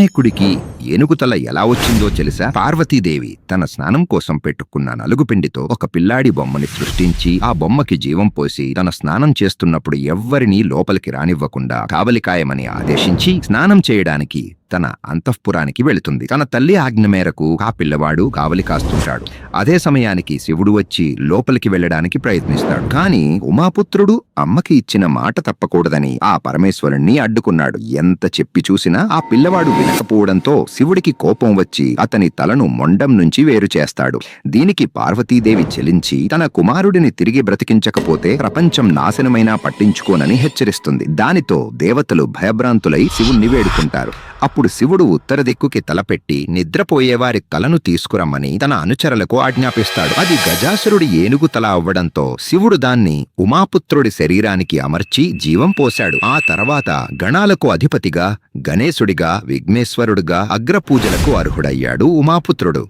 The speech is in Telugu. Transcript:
వినాయకుడికి ఏనుగుతల ఎలా వచ్చిందో తెలుసా? పార్వతీదేవి తన స్నానం కోసం పెట్టుకున్న నలుగుపిండితో ఒక పిల్లాడి బొమ్మని సృష్టించి ఆ బొమ్మకి జీవం పోసి తన స్నానం చేస్తున్నప్పుడు ఎవ్వరినీ లోపలికి రానివ్వకుండా కావలికాయమని ఆదేశించి స్నానం చేయడానికి తన అంతఃపురానికి వెళుతుంది. తన తల్లి ఆజ్ఞ మేరకు ఆ పిల్లవాడు కావలి కాస్తుంటాడు. అదే సమయానికి శివుడు వచ్చి లోపలికి వెళ్ళడానికి ప్రయత్నిస్తాడు. కానీ ఉమాపుత్రుడు అమ్మకి ఇచ్చిన మాట తప్పకూడదని ఆ పరమేశ్వరుణ్ణి అడ్డుకున్నాడు. ఎంత చెప్పి చూసినా ఆ పిల్లవాడు వినకపోవడంతో శివుడికి కోపం వచ్చి అతని తలను మొండం నుంచి వేరు చేస్తాడు. దీనికి పార్వతీదేవి చెలించి తన కుమారుడిని తిరిగి బ్రతికించకపోతే ప్రపంచం నాశనమైనా పట్టించుకోనని హెచ్చరిస్తుంది. దానితో దేవతలు భయభ్రాంతులై శివుణ్ణి వేడుకుంటారు. అప్పుడు శివుడు ఉత్తర దిక్కుకి తలపెట్టి నిద్రపోయేవారి తలను తీసుకురమ్మని తన అనుచరులకు ఆజ్ఞాపిస్తాడు. అది గజాసురుడి ఏనుగు తల అవ్వడంతో శివుడు దాన్ని ఉమాపుత్రుడి శరీరానికి అమర్చి జీవం పోశాడు. ఆ తర్వాత గణాలకు అధిపతిగా గణేశుడిగా విఘ్నేశ్వరుడుగా అగ్రపూజలకు అర్హుడయ్యాడు ఉమాపుత్రుడు.